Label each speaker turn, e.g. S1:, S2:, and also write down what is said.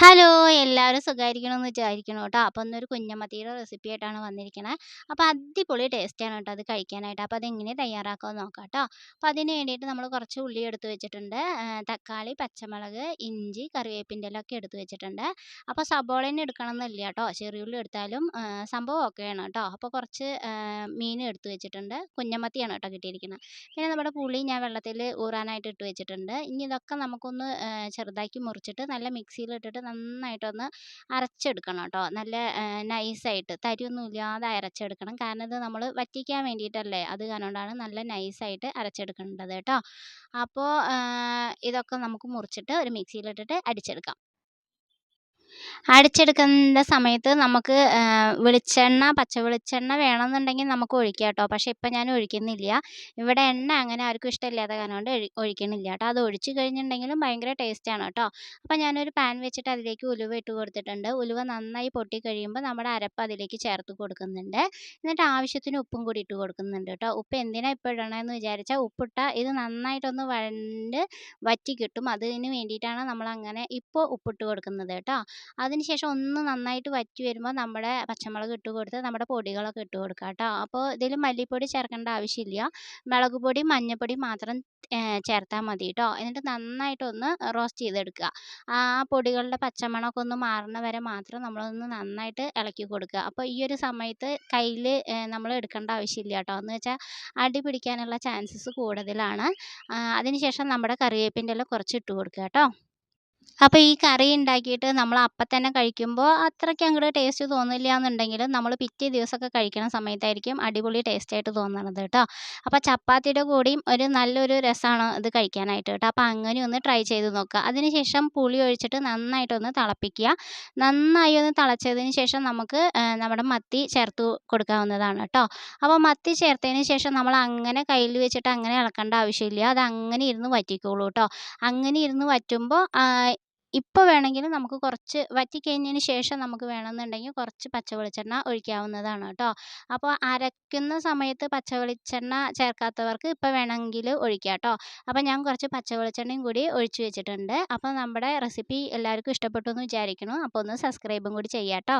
S1: Hello എല്ലാവരും സുഖമായിരിക്കണമെന്ന് വിചാരിക്കണം കേട്ടോ അപ്പോൾ ഇന്നൊരു കുഞ്ഞമ്മത്തിയുടെ റെസിപ്പി ആയിട്ടാണ് വന്നിരിക്കുന്നത് അപ്പോൾ അടിപൊളി ടേസ്റ്റാണ് കേട്ടോ അത് കഴിക്കാനായിട്ട്. അപ്പോൾ അതെങ്ങനെ തയ്യാറാക്കാമെന്ന് നോക്കാം കേട്ടോ അപ്പോൾ അതിന് വേണ്ടിയിട്ട് നമ്മൾ കുറച്ച് ഉള്ളി എടുത്ത് വെച്ചിട്ടുണ്ട്. തക്കാളി പച്ചമുളക് ഇഞ്ചി കറിവേപ്പിന്റെ ഒക്കെ എടുത്ത് വെച്ചിട്ടുണ്ട്. അപ്പോൾ സബോളേനെ എടുക്കണം എന്നില്ല കേട്ടോ ചെറിയുള്ളി എടുത്താലും സംഭവം ആണ് കേട്ടോ അപ്പോൾ കുറച്ച് മീൻ എടുത്ത് വെച്ചിട്ടുണ്ട്. കുഞ്ഞമ്മത്തിയാണ് കേട്ടോ കിട്ടിയിരിക്കുന്നത് പിന്നെ നമ്മുടെ പുളി ഞാൻ വെള്ളത്തിൽ ഊറാനായിട്ട് ഇട്ട് വെച്ചിട്ടുണ്ട്. ഇനി ഇതൊക്കെ നമുക്കൊന്ന് ചെറുതാക്കി മുറിച്ചിട്ട് നല്ല മിക്സിയിലിട്ടിട്ട് നന്നായിട്ടൊന്ന് അരച്ചെടുക്കണം കേട്ടോ. നല്ല നൈസായിട്ട്. തരിയൊന്നും ഇല്ലാതെ അരച്ചെടുക്കണം. കാരണം ഇത് നമ്മൾ വറ്റിക്കാൻ വേണ്ടിയിട്ടല്ലേ? അത് കാരണമാണ് നല്ല നൈസായിട്ട് അരച്ചെടുക്കേണ്ടത് കേട്ടോ. അപ്പോൾ ഇതൊക്കെ നമുക്ക് മുറിച്ചിട്ട് ഒരു മിക്സിയിലിട്ടിട്ട് അടിച്ചെടുക്കാം. അടിച്ചെടുക്കുന്ന സമയത്ത് നമുക്ക് വെളിച്ചെണ്ണ പച്ച വെളിച്ചെണ്ണ വേണമെന്നുണ്ടെങ്കിൽ നമുക്ക് ഒഴിക്കാം കേട്ടോ. പക്ഷേ ഇപ്പം ഞാൻ ഒഴിക്കുന്നില്ല. ഇവിടെ എണ്ണ അങ്ങനെ ആർക്കും ഇഷ്ടമില്ലാത്ത കാരണം കൊണ്ട് ഒഴി- ഒഴിക്കണില്ല കേട്ടോ. അത് ഒഴിച്ച് കഴിഞ്ഞിട്ടുണ്ടെങ്കിലും ഭയങ്കര ടേസ്റ്റാണ് കേട്ടോ. അപ്പം ഞാനൊരു പാൻ വെച്ചിട്ട് അതിലേക്ക് ഉലുവ ഇട്ട് കൊടുത്തിട്ടുണ്ട്. ഉലുവ നന്നായി പൊട്ടി കഴിയുമ്പോൾ നമ്മുടെ അരപ്പ് അതിലേക്ക് ചേർത്ത് കൊടുക്കുന്നുണ്ട്. എന്നിട്ട് ആവശ്യത്തിന് ഉപ്പും കൂടി ഇട്ട് കൊടുക്കുന്നുണ്ട് കേട്ടോ. ഉപ്പ് എന്തിനാണ് ഇപ്പോൾ ഇടണമെന്ന് വിചാരിച്ചാൽ ഉപ്പിട്ട ഇത് നന്നായിട്ടൊന്ന് വഴണ്ട് വറ്റി കിട്ടും. അതിന് വേണ്ടിയിട്ടാണ് നമ്മൾ അങ്ങനെ ഇപ്പോൾ ഉപ്പിട്ട് കൊടുക്കുന്നത് കേട്ടോ. അതിനുശേഷം ഒന്ന് നന്നായിട്ട് വറ്റി വരുമ്പോൾ നമ്മുടെ പച്ചമുളക് ഇട്ട് കൊടുത്ത് നമ്മുടെ പൊടികളൊക്കെ ഇട്ട് കൊടുക്കുക കേട്ടോ അപ്പോൾ ഇതിൽ മല്ലിപ്പൊടി ചേർക്കേണ്ട ആവശ്യമില്ല. മുളക് പൊടി മഞ്ഞൾപ്പൊടി മാത്രം ചേർത്താൽ മതി കേട്ടോ എന്നിട്ട് നന്നായിട്ടൊന്ന് റോസ്റ്റ് ചെയ്തെടുക്കുക. ആ പൊടികളുടെ പച്ചമണമൊക്കെ ഒന്ന് മാറുന്ന വരെ മാത്രം നമ്മളൊന്ന് നന്നായിട്ട് ഇളക്കി കൊടുക്കുക. അപ്പോൾ ഈ ഒരു സമയത്ത് കയ്യിൽ നമ്മൾ എടുക്കേണ്ട ആവശ്യമില്ല കേട്ടോ എന്ന് വെച്ചാൽ അടി പിടിക്കാനുള്ള ചാൻസസ് കൂടുതലാണ്. അതിനുശേഷം നമ്മുടെ കറിവേപ്പിന്റെ ഇല കുറച്ച് ഇട്ട് കൊടുക്കുക കേട്ടോ അപ്പോൾ ഈ കറി ഉണ്ടാക്കിയിട്ട് നമ്മൾ അപ്പം തന്നെ കഴിക്കുമ്പോൾ അത്രയ്ക്ക് അങ്ങോട്ട് ടേസ്റ്റ് തോന്നില്ല എന്നുണ്ടെങ്കിലും നമ്മൾ പിറ്റേ ദിവസമൊക്കെ കഴിക്കണ സമയത്തായിരിക്കും അടിപൊളി ടേസ്റ്റായിട്ട് തോന്നണത് കേട്ടോ അപ്പോൾ ചപ്പാത്തിയുടെ കൂടിയും ഒരു നല്ലൊരു രസമാണ് ഇത് കഴിക്കാനായിട്ട് കേട്ടോ അപ്പോൾ അങ്ങനെ ഒന്ന് ട്രൈ ചെയ്ത് നോക്കുക അതിനുശേഷം പുളി ഒഴിച്ചിട്ട് നന്നായിട്ടൊന്ന് തിളപ്പിക്കുക. നന്നായി ഒന്ന് തിളച്ചതിന് ശേഷം നമുക്ക് നമ്മുടെ മത്തി ചേർത്ത് കൊടുക്കാവുന്നതാണ് കേട്ടോ അപ്പോൾ മത്തി ചേർത്തതിന് ശേഷം നമ്മൾ അങ്ങനെ കയ്യിൽ വെച്ചിട്ട് അങ്ങനെ ഇളക്കേണ്ട ആവശ്യമില്ല. അത് അങ്ങനെ ഇരുന്ന് വറ്റിക്കോളൂ കേട്ടോ അങ്ങനെ ഇരുന്ന് വറ്റുമ്പോൾ ഇപ്പോൾ വേണമെങ്കിൽ നമുക്ക് കുറച്ച് വറ്റിക്കഴിഞ്ഞതിന് ശേഷം നമുക്ക് വേണമെന്നുണ്ടെങ്കിൽ കുറച്ച് പച്ച വെളിച്ചെണ്ണ ഒഴിക്കാവുന്നതാണ് കേട്ടോ. അപ്പോൾ അരയ്ക്കുന്ന സമയത്ത് പച്ച വെളിച്ചെണ്ണ ചേർക്കാത്തവർക്ക് ഇപ്പോൾ വേണമെങ്കിൽ ഒഴിക്കാം കേട്ടോ. അപ്പോൾ ഞാൻ കുറച്ച് പച്ച വെളിച്ചെണ്ണയും കൂടി ഒഴിച്ചു വെച്ചിട്ടുണ്ട്. അപ്പോൾ നമ്മുടെ റെസിപ്പി എല്ലാവർക്കും ഇഷ്ടപ്പെട്ടു എന്ന് വിചാരിക്കുന്നു. അപ്പോൾ ഒന്ന് സബ്സ്ക്രൈബും കൂടി ചെയ്യാം കേട്ടോ.